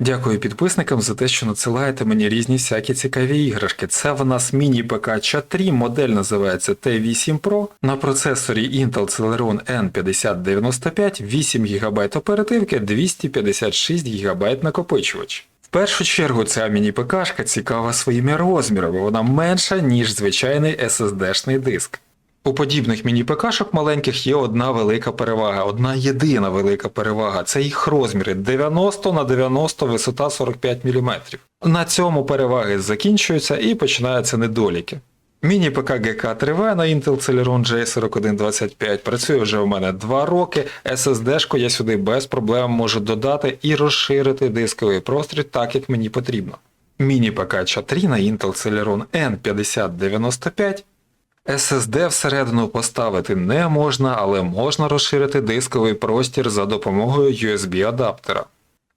Дякую підписникам за те, що надсилаєте мені різні всякі цікаві іграшки. Це в нас міні-ПК Chat3, модель називається T8 Pro. На процесорі Intel Celeron N5095, 8 ГБ оперативки, 256 ГБ накопичувач. В першу чергу ця міні-ПКшка цікава своїми розмірами, вона менша, ніж звичайний SSD-шний диск. У подібних міні-ПКшок маленьких є одна велика перевага, одна єдина велика перевага це їх розміри 90 на 90 висота 45 мм. На цьому переваги закінчуються і починаються недоліки. Міні-ПК GK3V на Intel Celeron J4125 працює вже у мене 2 роки. SSD-шку я сюди без проблем можу додати і розширити дисковий простір так, як мені потрібно. Міні-ПК Chat3 на Intel Celeron N5095 SSD всередину поставити не можна, але можна розширити дисковий простір за допомогою USB-адаптера.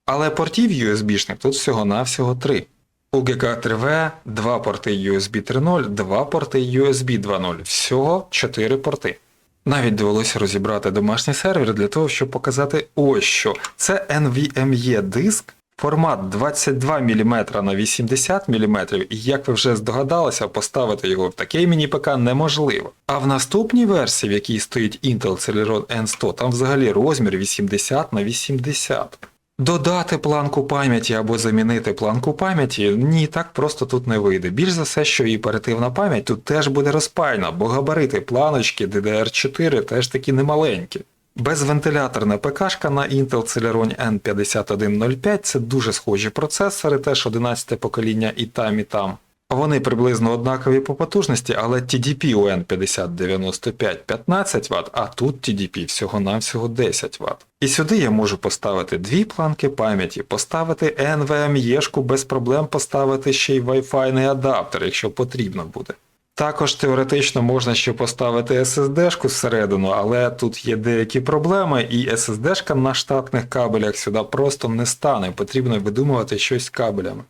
Але портів USB-шних тут всього-навсього 3. У GK3V 2 порти USB 3.0, 2 порти USB 2.0, всього 4 порти. Навіть довелося розібрати домашній сервер для того, щоб показати ось що. Це NVMe диск, формат 22 мм на 80 мм, і як ви вже здогадалися, поставити його в такий міні-ПК неможливо. А в наступній версії, в якій стоїть Intel Celeron N100, там взагалі розмір 80 на 80. Додати планку пам'яті або замінити планку пам'яті ні, так просто тут не вийде. Більш за все, що і оперативна пам'ять тут теж буде розпайна, бо габарити планочки DDR4 теж такі немаленькі. Безвентиляторна ПКшка на Intel Celeron N5105 це дуже схожі процесори, теж 11 покоління і там, і там. Вони приблизно однакові по потужності, але TDP у N5095 15 Вт, а тут TDP всього-навсього 10 Вт. І сюди я можу поставити дві планки пам'яті, поставити NVMe-шку без проблем поставити ще й Wi-Fi адаптер, якщо потрібно буде. Також теоретично можна ще поставити SSD-шку всередину, але тут є деякі проблеми, і SSD-шка на штатних кабелях сюди просто не стане, потрібно видумувати щось кабелями.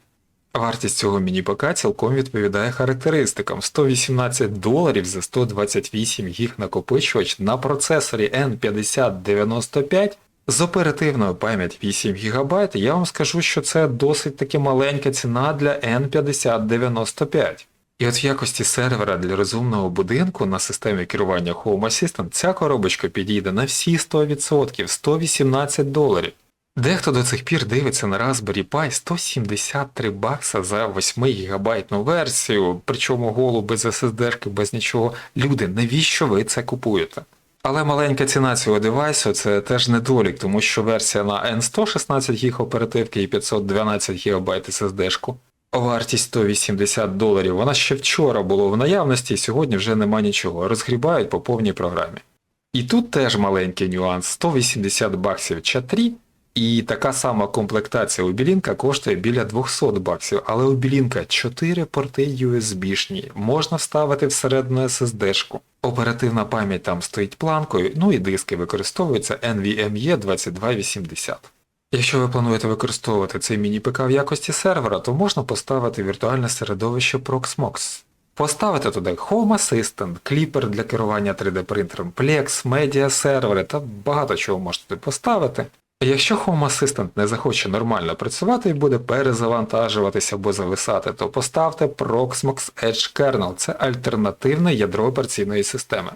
Вартість цього міні-ПК цілком відповідає характеристикам 118 доларів за 128 гіг накопичувач на процесорі N5095 з оперативною пам'ять 8 ГБ. Я вам скажу, що це досить таки маленька ціна для N5095. І от в якості сервера для розумного будинку на системі керування Home Assistant ця коробочка підійде на всі 100%, 118 доларів. Дехто до цих пір дивиться на Raspberry Pi 173 бакса за 8 гігабайтну версію, причому голу без SSD, без нічого. Люди, навіщо ви це купуєте? Але маленька ціна цього девайсу це теж недолік, тому що версія на N100 16 ГБ оперативки і 512 ГБ SSD. Вартість 180 доларів, вона ще вчора була в наявності, і сьогодні вже нема нічого. Розгрібають по повній програмі. І тут теж маленький нюанс: 180 баксів ча 3 і така сама комплектація у Білінка коштує біля 200 баксів, але у Білінка 4 порти USB-шні, можна вставити всередину SSD-шку. Оперативна пам'ять там стоїть планкою, ну і диски використовуються NVMe 2280. Якщо ви плануєте використовувати цей міні-ПК в якості сервера, то можна поставити віртуальне середовище Proxmox. Поставити туди Home Assistant, кліпер для керування 3D принтером, Plex, медіа сервери та багато чого можете поставити. Якщо Home Assistant не захоче нормально працювати і буде перезавантажуватися або зависати, то поставте Proxmox Edge Kernel, це альтернативне ядро операційної системи.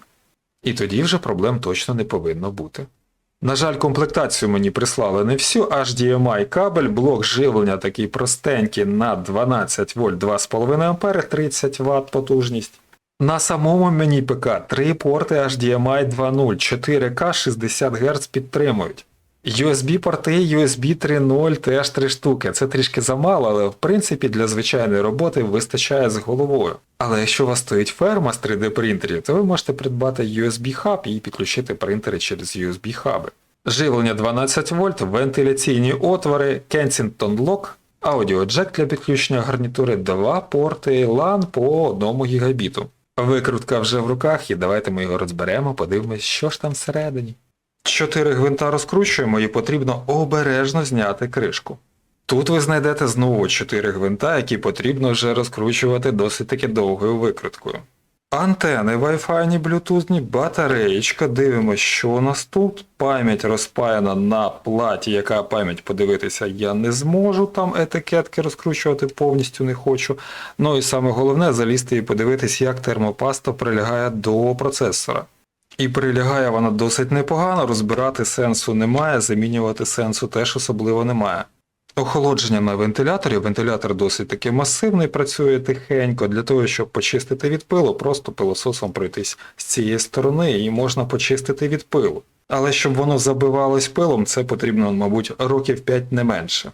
І тоді вже проблем точно не повинно бути. На жаль, комплектацію мені прислали не всю, HDMI кабель, блок живлення такий простенький на 12 вольт 2,5 А, 30 Вт потужність. На самому мені ПК 3 порти HDMI 2.0, 4К 60 Гц підтримують. USB-порти USB 3.0 теж 3 штуки. Це трішки замало, але в принципі для звичайної роботи вистачає з головою. Але якщо у вас стоїть ферма з 3D принтерів, то ви можете придбати USB-хаб і підключити принтери через USB-хаби. Живлення 12 вольт, вентиляційні отвори, Kensington Lock, аудіоджек для підключення гарнітури, два порти LAN по 1 гігабіту. Викрутка вже в руках, і давайте ми його розберемо, подивимось, що ж там всередині. Чотири гвинта розкручуємо і потрібно обережно зняти кришку. Тут ви знайдете знову 4 гвинта, які потрібно вже розкручувати досить таки довгою викруткою. Антени Wi-Fi, блютузні, батареєчка. Дивимося, що у нас тут. Пам'ять розпаяна на платі, яка пам'ять подивитися я не зможу. Там етикетки розкручувати повністю не хочу. Ну і саме головне залізти і подивитись, як термопаста прилягає до процесора. І прилягає вона досить непогано, розбирати сенсу немає, замінювати сенсу теж особливо немає. Охолодження на вентиляторі. Вентилятор досить таки масивний, працює тихенько. Для того, щоб почистити від пилу, просто пилососом пройтись з цієї сторони і можна почистити від пилу. Але щоб воно забивалось пилом, це потрібно, мабуть, років 5 не менше.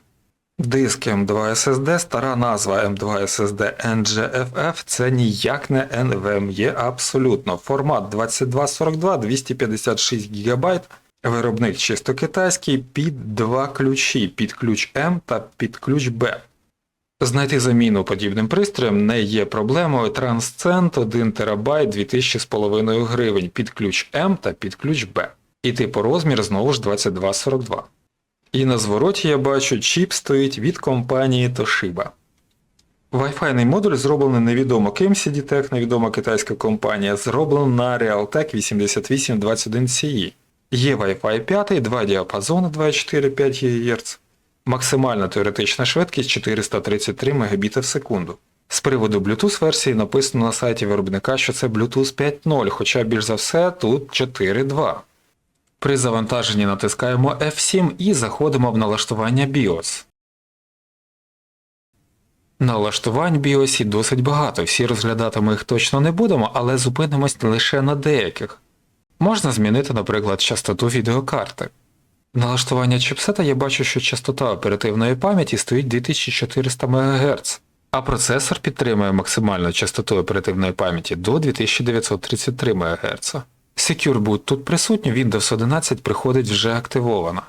Диск M2 SSD, стара назва M2 SSD NGFF, це ніяк не NVMe абсолютно. Формат 2242, 256 ГБ, виробник чисто китайський під два ключі, під ключ М та під ключ Б. Знайти заміну подібним пристроям не є проблемою. Transcend 1 ТБ 2000 гривень під ключ М та під ключ Б. І типу розмір знову ж 2242. І на звороті я бачу, чіп стоїть від компанії Toshiba. Wi-Fi модуль зроблений невідомо ким CDTech, невідома китайська компанія, зроблений на Realtek 8821CE. Є Wi-Fi 5, два діапазони 2,4-5 ГГц. Максимальна теоретична швидкість 433 Мбіт в секунду. З приводу Bluetooth версії написано на сайті виробника, що це Bluetooth 5.0, хоча більш за все тут 4.2. При завантаженні натискаємо F7 і заходимо в налаштування BIOS. Налаштувань BIOS досить багато, всі розглядати ми їх точно не будемо, але зупинимось лише на деяких. Можна змінити, наприклад, частоту відеокарти. Налаштування чіпсета я бачу, що частота оперативної пам'яті стоїть 2400 МГц, а процесор підтримує максимальну частоту оперативної пам'яті до 2933 МГц. Secure Boot тут присутній, Windows 11 приходить вже активована.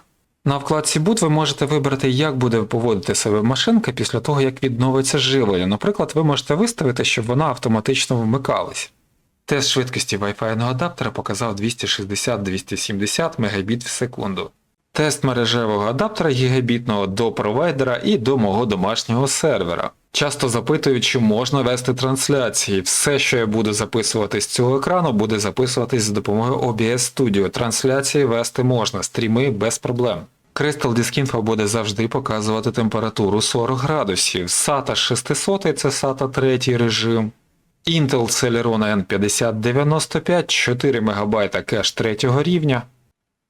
На вкладці Boot ви можете вибрати, як буде поводити себе машинка після того, як відновиться живлення. Наприклад, ви можете виставити, щоб вона автоматично вмикалась. Тест швидкості Wi-Fi адаптера показав 260-270 Мбіт в секунду. Тест мережевого адаптера гігабітного до провайдера і до мого домашнього сервера. Часто запитують, чи можна вести трансляції. Все, що я буду записувати з цього екрану, буде записуватись за допомогою OBS Studio. Трансляції вести можна, стріми без проблем. Crystal Disk Info буде завжди показувати температуру 40 градусів. SATA 600 це SATA 3 режим. Intel Celeron N5095, 4 МБ кеш 3 рівня.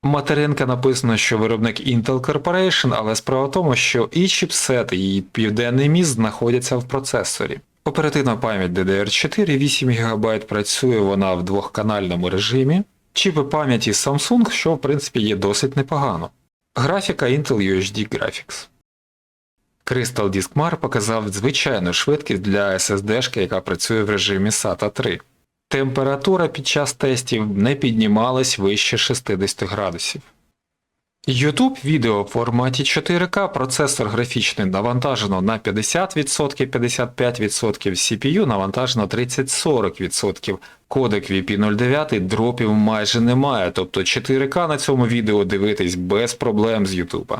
Материнка написано, що виробник Intel Corporation, але справа в тому, що і чіпсет, і південний міст знаходяться в процесорі. Оперативна пам'ять DDR4 8 ГБ працює вона в двохканальному режимі. Чіпи пам'яті Samsung, що в принципі є досить непогано. Графіка Intel UHD Graphics. Crystal Disk Mar показав звичайну швидкість для SSD, яка працює в режимі SATA 3. Температура під час тестів не піднімалась вище 60 градусів. YouTube відео в форматі 4К, процесор графічний навантажено на 50%, 55%, CPU навантажено 30-40%, кодек VP09 дропів майже немає, тобто 4К на цьому відео дивитись без проблем з YouTube.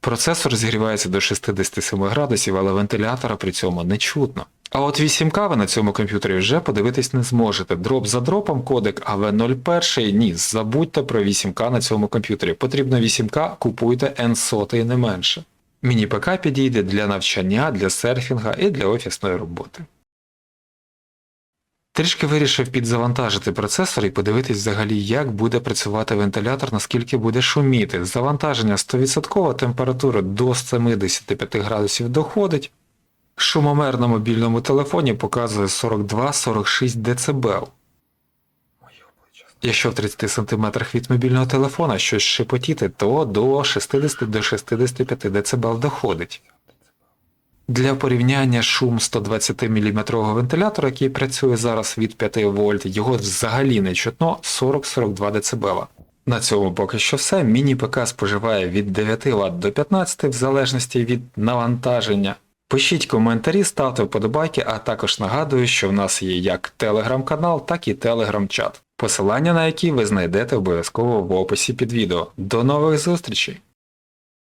Процесор зігрівається до 67 градусів, але вентилятора при цьому не чутно. А от 8К ви на цьому комп'ютері вже подивитись не зможете. Дроп за дропом кодек AV01 ні, забудьте про 8К на цьому комп'ютері. Потрібно 8К, купуйте N100 і не менше. Міні-ПК підійде для навчання, для серфінга і для офісної роботи. Трішки вирішив підзавантажити процесор і подивитись взагалі, як буде працювати вентилятор, наскільки буде шуміти. Завантаження 100%, температура до 75 градусів доходить. Шумомер на мобільному телефоні показує 42-46 дБ. Якщо в 30 см від мобільного телефона щось шепотіти, то до 60-65 дБ доходить. Для порівняння шум 120 мм вентилятора, який працює зараз від 5 вольт, його взагалі не чутно 40-42 дБ. На цьому поки що все. Міні-ПК споживає від 9 Вт до 15 в залежності від навантаження. Пишіть коментарі, ставте вподобайки, а також нагадую, що в нас є як телеграм-канал, так і телеграм-чат, посилання на які ви знайдете обов'язково в описі під відео. До нових зустрічей!